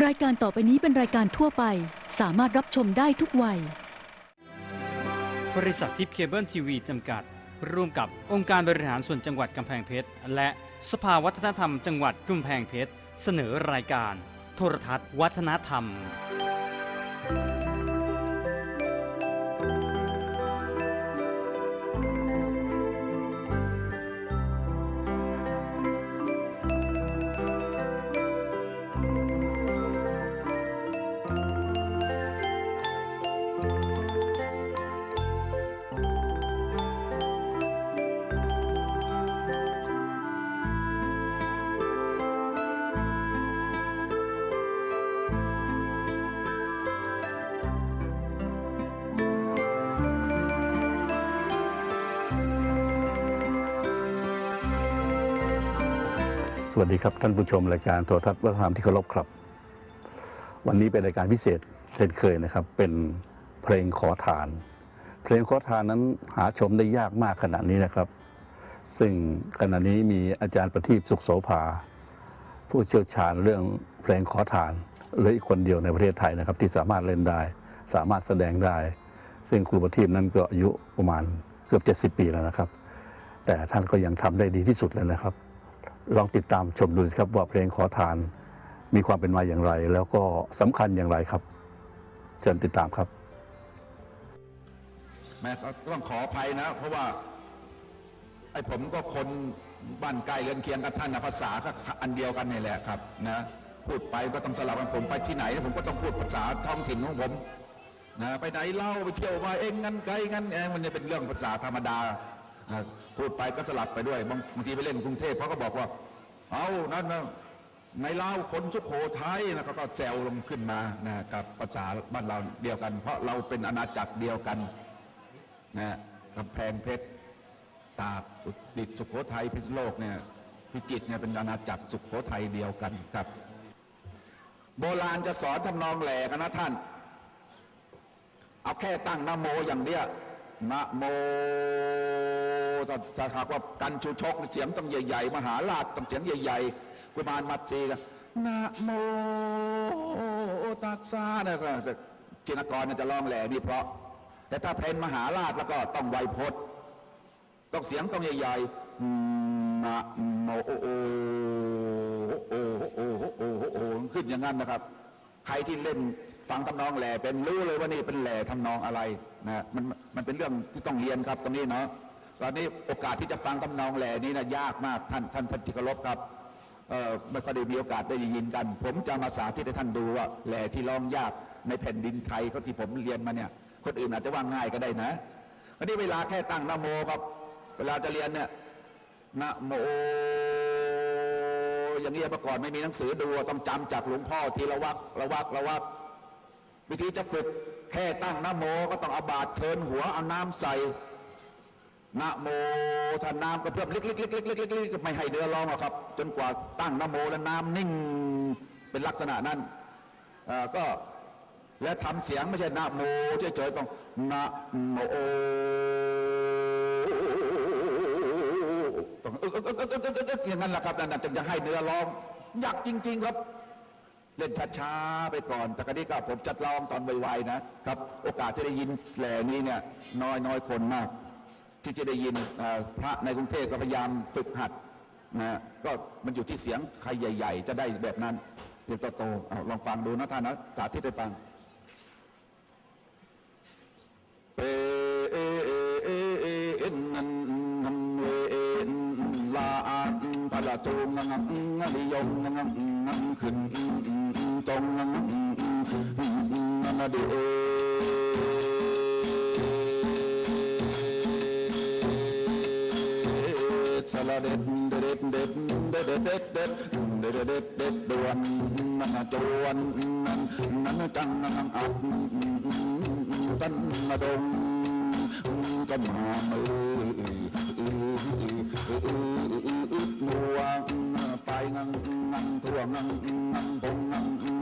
รายการต่อไปนี้เป็นรายการทั่วไป สามารถรับชมได้ทุกวัย บริษัททิพย์เคเบิลทีวีจำกัด ร่วมกับองค์การบริหารส่วนจังหวัดกำแพงเพชร และสภาวัฒนธรรมจังหวัดกำแพงเพชร เสนอรายการ โทรทัศน์ วัฒนธรรม สวัสดีครับท่านผู้ชมรายการโทรทัศน์วัฒนธรรมที่เคารพครับ วันนี้เป็นรายการพิเศษเช่นเคยนะครับ เป็นเพลงขอทาน เพลงขอทานนั้นหาชมได้ยากมากขนาดนี้นะครับ ซึ่งขณะนี้มีอาจารย์ประทีปสุขโสภา ผู้เชี่ยวชาญเรื่องเพลงขอทานเหลืออีกคนเดียวในประเทศไทยนะครับ ที่สามารถเล่นได้ สามารถแสดงได้ ซึ่งครูประทีปนั้นก็อายุประมาณเกือบ70 ปีแล้วนะครับ แต่ท่านก็ยังทำได้ดีที่สุดเลยนะครับ ลองติดตามชมดูสิครับว่าเพลงขอทานมีความเป็นมาอย่างไร แล้วก็สำคัญอย่างไรครับเชิญติดตามครับแม่ก็ต้องขออภัยนะ เพราะว่าไอ้ผมก็คนบ้านใกล้เรือนเคียงกับท่านนะภาษาก็อันเดียวกันนี่แหละครับนะพูดไปก็ต้องสลับกันผมไปที่ไหน ผมก็ต้องพูดภาษาท้องถิ่นของผมนะไปไหนเล่าไปเที่ยวมาเองงั้นไกลงั้นเองมันจะเป็นเรื่องภาษาธรรมดา นะพูดไปก็สลับไปด้วยบางบางทีไปเล่นกรุงเทพเขาก็บอกว่า เอานั่นนะในลาวคนสุโขทัยนะเขาก็แซวลงขึ้นมานะกับภาษาบ้านเราเดียวกัน เพราะเราเป็นอาณาจักรเดียวกันนะกำแพงเพชรตากตรดิสุโขทัยพิษโลกเนี่ยพิจิตเนี่ยเป็นอาณาจักรสุโขทัยเดียวกันครับ โบราณจะสอนทำนองแหลกันนะท่าน เอาแค่ตั้งนะโมอย่างเดียวนะโม ถ้าถ้าหากว่ากันชูชกเสียงต้องใหญ่ ๆ มหาราชต้องเสียงใหญ่ๆกุมารมัดซีกันนะโมตัสสะนะจินกรจะร้องแหล่นี่เพราะ แต่ถ้าเพลงมหาราชแล้วก็ต้องไวพจน์ต้องเสียงต้องใหญ่ๆนะโมโอโอโอโอโอโอโอขึ้นอย่างนั้นนะครับ ใครที่เล่นฟังทำนองแหล่เป็นรู้เลยว่านี่เป็นแหล่ทำนองอะไรนะมันมันเป็นเรื่องที่ต้องเรียนครับตรงนี้เนาะ ตอนนี้โอกาสที่จะฟังทำนองแหล่นี้นะยากมากท่านท่านท่านที่เคารพครับไม่ค่อยได้มีโอกาสได้ยินกัน ผมจะมาสาธิตให้ท่านดูว่าแหล่ที่ร้องยากในแผ่นดินไทยเขาที่ผมเรียนมาเนี่ย คนอื่นอาจจะว่าง่ายก็ได้นะอันนี้เวลาแค่ตั้งนโมครับ เวลาจะเรียนเนี่ยนะโมอย่างนี้เมื่อก่อนไม่มีหนังสือดูต้องจำจากหลวงพ่อทีละวักละวักละวักวิธีจะฝึกแค่ตั้งนโมก็ต้องเอาบาตรเทินหัวเอาน้ำใส่ นะโมถ้าน้ำก็เพิ่มเล็กๆๆๆๆๆก็ไม่ให้เดือร้องหรอกครับ จนกว่าตั้งนะโมแล้วน้ำนิ่งเป็นลักษณะนั้นก็และทำเสียงไม่ใช่นะโมเฉยๆต้องนะโมต้องเอึกเอึกเอึกเอึกเอออย่างนั้นแหละครับนั่นจึงจะให้เนื้อร้องยากจริง ๆครับ เล่นช้าๆไปก่อน แต่ครนี้ก็ผมจัดร้องตอนไวๆนะครับ โอกาสจะได้ยินแหล่นี้เนี่ย น้อยน้อยคนมาก ที่จะได้ยินพระในกรุงเทพก็พยายามฝึกหัดนะก็มันอยู่ที่เสียงใครใหญ่ ๆ จะได้แบบนั้นเรียงโตๆลองฟังดูนะท่านนะสาธิตให้ฟังเอเอเอเอเอเอ็นนันนันเวเอ็นลาอันตะละจงงังงังนิยมงังงังขึ้นจงงังงังดิเอ เด็ดเด็ดเด็ดเด็ดเด็ดเด็ดเด็ดเด็ดเด็ดดวนนังจวนนังนังจังนังอับตันมาดงก็มามือนัวไปงังงังทั่วงังงังพงงังงั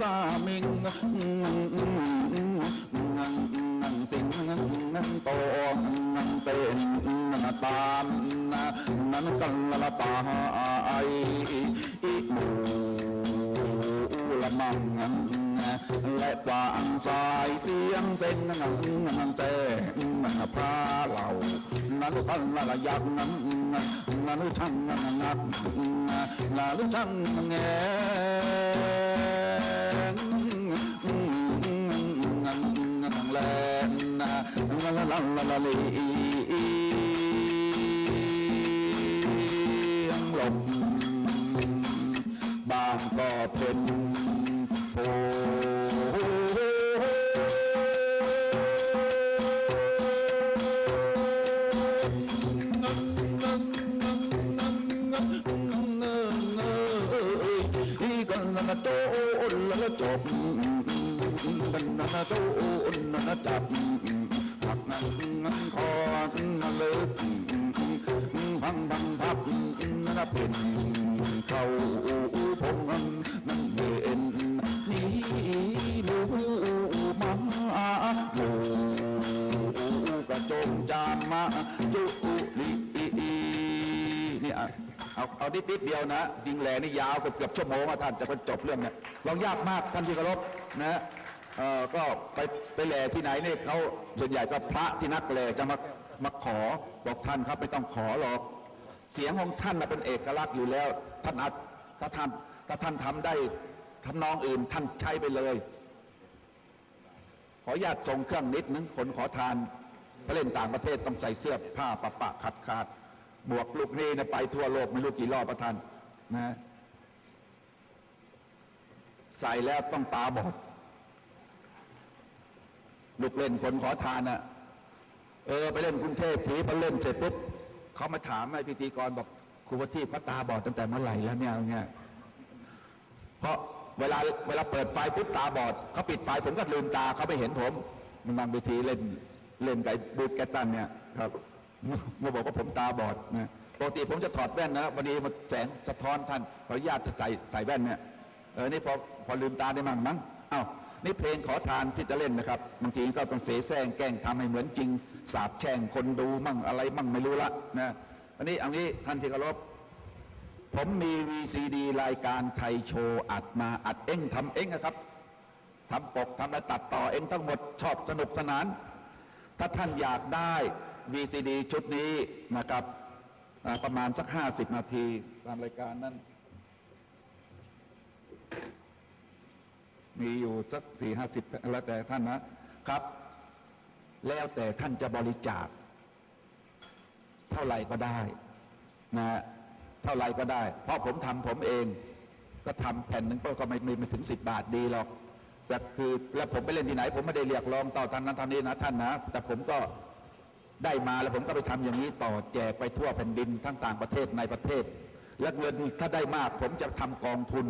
สามิงนั่งสิงนั้นโตนั้นเต้นนั้นตามนั้นกันละตาไออีหมูละมังและกวางสายเสียงเส้นนั่งนั่งเจ้นังพาเหล่านั้นพันละยักนั้นนั้นช่างนังนักนั้นช่างแง lăng la la li ăn lộc bàn cò bên hồ tô ôn là chộp là tô ôn là đạp โอ้กันนะโตละจบกันนะโตนะจับผักนั้นคอนะเลิกพังบังพับนะเป็นเขาพงนั้นเห็นนี่หมูมาหมูกระจงจามมาจุลินี่อะเอาเอานิดนิดเดียวนะยิงแหล่นี่ยาวเกือบเกือบชั่วโมงอะท่านจะจบเรื่องเนี่ยลองยากมากท่านที่เคารพนะ เออก็ไปไปแหล่ที่ไหนเนี่ยเขาส่วนใหญ่ก็พระที่นักแหล่จะมามาขอบอกท่านครับไม่ต้องขอหรอกเสียงของท่านนะเป็นเอกลักษณ์อยู่แล้ว ท่านอาจถ้าท่านถ้าท่านทำได้ทำนองอื่นท่านใช้ไปเลย ขออนุญาตส่งเครื่องนิดนึงคนขอทานถ้าเล่นต่างประเทศต้องใส่เสื้อผ้าปะปะขาดขาดหมวกลูกนี้นะไปทั่วโลกไม่รู้กี่รอบประทานนะใส่แล้วต้องตาบอด ลูกเล่นคนขอทานอะ เออ ไปเล่นกรุงเทพทีพอเล่นเสร็จปุ๊บเขามาถามไอ้พิธีกรบอกครูวัที่พระตาบอดตั้งแต่เมื่อไหร่แล้วเนี่ยเงี้ยเพราะเวลาเวลาเปิดไฟปุ๊บตาบอดเขาปิดไฟผมก็ลืมตาเขาไม่เห็นผมมันบางเวทีเล่นเล่นไก่บูดแกตตันเนี่ยครับมาบอกว่าผมตาบอดนะปกติผมจะถอดแว่นนะวันนี้มันแสงสะท้อนท่านขออนุญาตจะใส่ใส่แว่นเนี่ยเออนี่พอพอลืมตาได้มั่งมั้งเอ้า นี่เพลงขอทานที่จะเล่นนะครับบางทีก็ต้องเสแสร้งแกล้งทำให้เหมือนจริง สาบแช่งคนดูมั่งอะไรมั่งไม่รู้ละนะอันนี้อันนี้ท่านที่เคารพผมมี VCD รายการไทยโชว์อัดมาอัดเองทำเองนะครับทำปกทำและตัดต่อเองทั้งหมดชอบสนุกสนาน ถ้าท่านอยากได้ VCD ชุดนี้นะครับ ประมาณสัก 50 นาทีตามรายการนั้น มีอยู่สักสี่ห้าสิบแล้วแต่ท่านนะครับ แล้วแต่ท่านจะบริจาค เท่าไหร่ก็ได้นะฮะเท่าไหร่ก็ได้ เพราะผมทำผมเอง ก็ทำแผ่นหนึ่งก็ไม่ไม่ถึงสิบบาทดีหรอกแต่คือแล้วผมไปเล่นที่ไหน ผมไม่ได้เรียกร้องต่อท่านนั้นท่านนี้นะท่านนะ แต่ผมก็ได้มาแล้วผมก็ไปทำอย่างนี้ต่อแจกไปทั่วแผ่นดินทั้งต่างประเทศในประเทศ และเงินถ้าได้มากผมจะทำกองทุน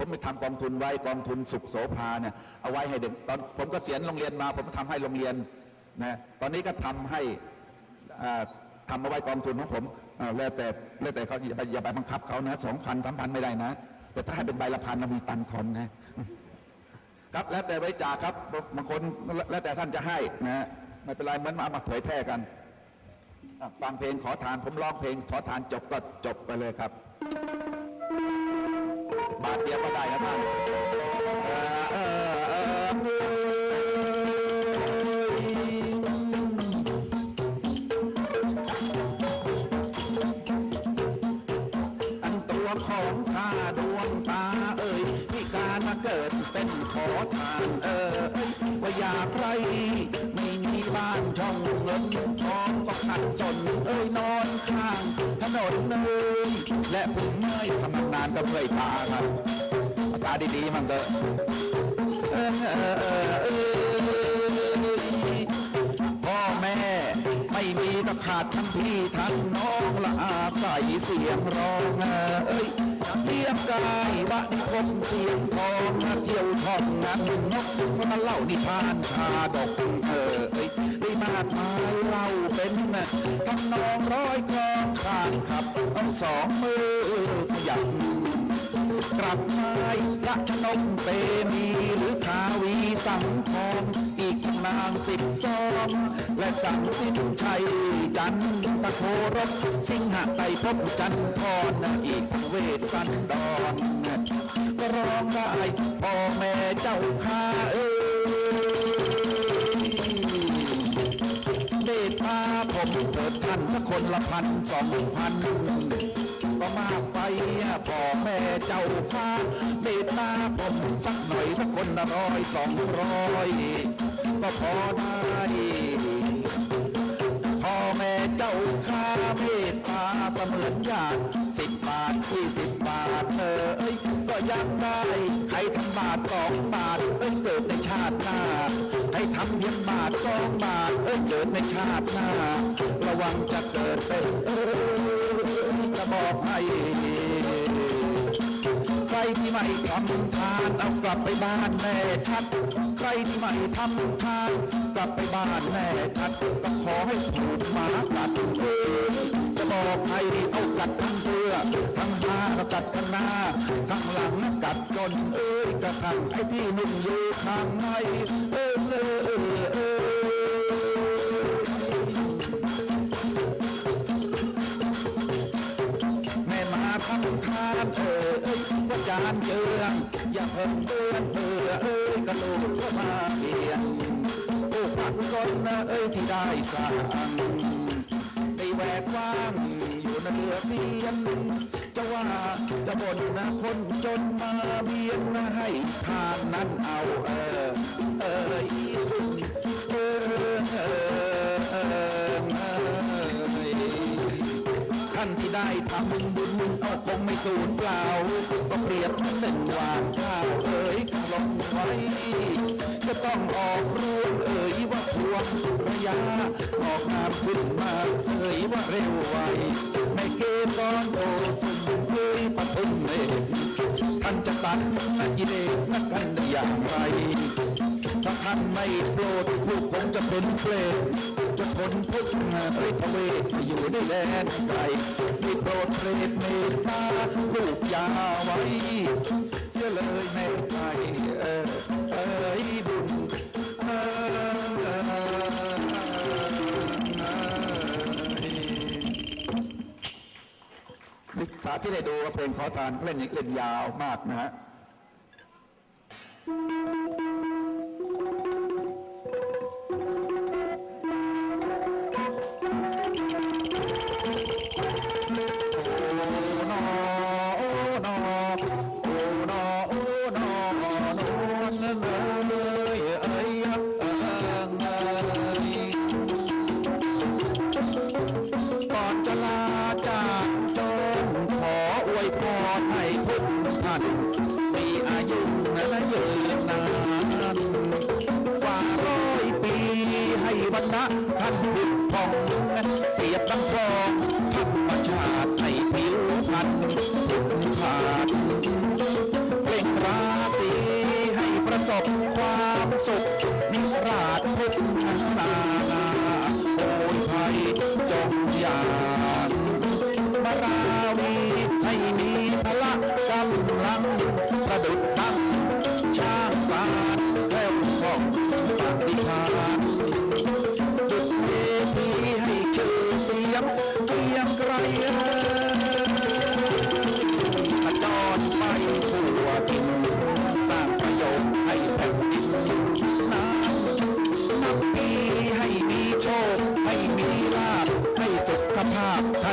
ผมไปทำกองทุนไว้กองทุนสุขโสภาเนี่ยเอาไว้ให้เด็กตอนผมก็เสียณโรงเรียนมา ผมทำให้โรงเรียนนะตอนนี้ก็ทำให้ทำเอาไว้กองทุนของผมแล้วแต่แล้วแต่เขาอย่าไปอย่าไปบังคับเขานะสองพันสามพันไม่ได้นะ แต่ถ้าให้เป็นใบละพันเรามีตังทอนนะครับแล้วแต่บริจาครับบางคนแล้วแต่ท่านจะให้นะไม่เป็นไรเหมือนมาเอามาเผยแพร่กันฟังเพลงขอทานผมร้องเพลงขอทานจบก็จบไปเลยครับ บาทเดียวก็ได้นะท่าน เออว่าอยากไรไม่มีบ้านช่องเงินทองก็ขัดจนเอ้ยนอนข้างถนนเอ่ยและผมเมื่อยทำงานก็เมื่อยตาครับตาดีๆมันเถอะ ขาดทั้งพี่ทั้งน้องละอาใส่เสียงร้องเอ้ยเทียบกายบัดคมเสียงทองเที่ยวทองนั้นนกมาเล่านิทานชาดอกเออเอ้ยได้มากมายเล่าเป็นทำนองร้อยกลองข้างขับเอาสองมือขยับกลับไม้ละชนกเตมีหรือขาวีสังทอง นางสิบสองและสังสินชัยจันตะโครบสิงหไตรภพจันทรอีกเวทสันดรก็ร้องได้พ่อแม่เจ้าข้าเอ้ยเดชมาผมเถิดท่านสักคนละพันสองพันก็มากไปพ่อแม่เจ้าพาเดชมาผมสักหน่อยสักคนละร้อยสองร้อย ก็พอได้พ่อแม่เจ้าข้าเมตตาเสมือนญาติสิบบาทยี่สิบบาทเออเอ้ยก็ยังได้ ใครทำบาทสองบาทเอ้ยเกิดในชาติหน้าใครทำเพียงบาทสองบาทเอ้ยเกิดในชาติหน้าระวังจะเกิดเป็นเออจะบอกให้ ที่ไม่ทำทานเอากลับไปบ้านแม่ชัด ใครที่ไม่ทำทานกลับไปบ้านแม่ชัดก็ขอให้ถูกหมากัดเอ้ยจะบอกให้เอากัดทั้งเสื้อทั้งหน้าก็กัดข้างหน้าทั้งหลังกัดจนเอ้ยกระทังไอ้ที่นุ่งอยู่ข้างในเอ้ยเอ้ยเอ้ยเอ้ยแม่มาทำทานเอ้ ว่าจานเจืองอย่าเพิ่งเตือนเออเอ้ยกระโหลกก็มาเปลี่ยนโอ้ผักก้นนะเอ้ยที่ได้สั่งได้แหวกว่างอยู่ในเรือเทียนจะว่าจะบ่นนะคนจนมาเบียนนะให้ทานนั้นเอาเออเอ้ยเออเออเออเออ ท่านที่ได้ทำบุญเอาคงไม่สูญเปล่าก็เปรียบเหมือนหนึ่งหวานข้าวเอ๋ยกลงไว้ก็ต้องออกรวงเอ๋ยว่าพวงระยะออกงามขึ้นมาเอ๋ยว่าเร็วไวไม่เกตอนโตสุดเอ้ยปฐมเมฆท่านจะตัดนักกิเลสนักกันได้อย่างไรถ้าท่านไม่โปรดลูกคงจะเป็นเปรต จะทนทุกข์ฤทธเวทอยู่ในแดนไกลที่โปรดเปรตเมตตาลูกยาไว้เสียเลยแม่ไทยเออเอยบุญเออสาที่ได้ดูเพลงขอทานเล่นเล่นยาวมากนะฮะ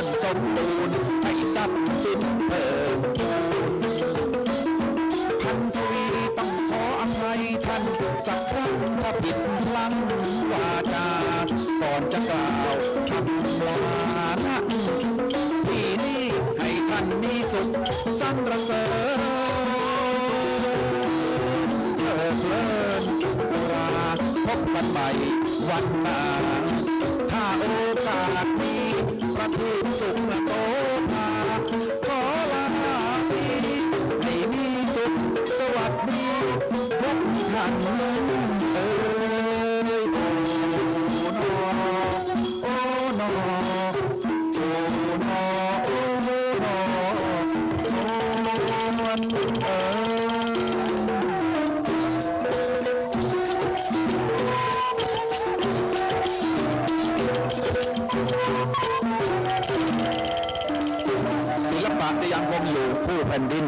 ท่านสมบูรณ์ให้ทรับสุ ดิน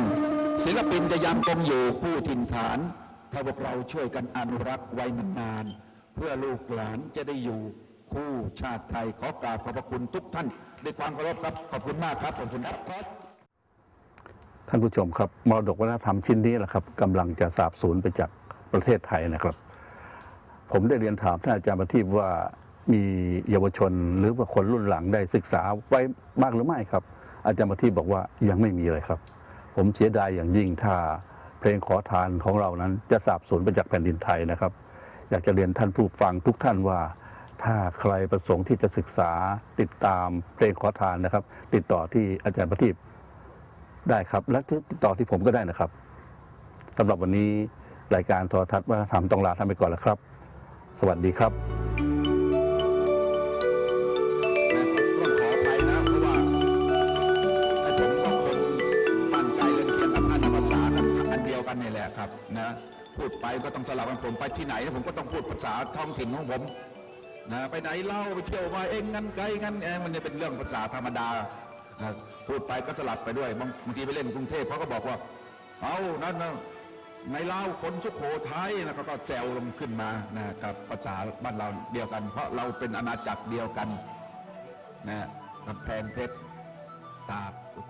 ศิลปินจะยังคงอยู่คู่ถิ่นฐาน ถ้าพวกเราช่วยกันอนุรักษ์ไว้นานๆ เพื่อลูกหลานจะได้อยู่คู่ชาติไทยขอกราบขอบพระคุณทุกท่านด้วยความเคารพครับ ขอบคุณมากครับ ขอบคุณครับท่านผู้ชมครับมรดกวัฒนธรรมชิ้นนี้แหละครับกำลังจะสาบสูญไปจากประเทศไทยนะครับ ผมได้เรียนถามท่านอาจารย์ประทีปว่ามีเยาวชนหรือว่าคนรุ่นหลังได้ศึกษาไว้มากหรือไม่ครับ อาจารย์ประทีปบอกว่ายังไม่มีเลยครับ ผมเสียดายอย่างยิ่งถ้าเพลงขอทานของเรานั้นจะสาบสูญไปจากแผ่นดินไทยนะครับ อยากจะเรียนท่านผู้ฟังทุกท่านว่า ถ้าใครประสงค์ที่จะศึกษาติดตามเพลงขอทานนะครับ ติดต่อที่อาจารย์ประทีปได้ครับ และติดต่อที่ผมก็ได้นะครับสำหรับวันนี้รายการโทรทัศน์วัฒนธรรมต้องลาท่านไปก่อนแล้วครับ สวัสดีครับ นะพูดไปก็ต้องสลับกันผมไปที่ไหนผมก็ต้องพูดภาษาท้องถิ่นของผมนะไปไหนเล่าไปเที่ยวมาเองงั้นไกลงั้นเองมันจะเป็นเรื่องภาษาธรรมดานะพูดไปก็สลับไปด้วยบางบางทีไปเล่นกรุงเทพเขาก็บอกว่า เอานั่นนะในเล่าคนสุโขทัยนะเขาก็แซวลงขึ้นมานะครับภาษาบ้านเราเดียวกัน เพราะเราเป็นอาณาจักรเดียวกันนะกำแพงเพชรตากอุ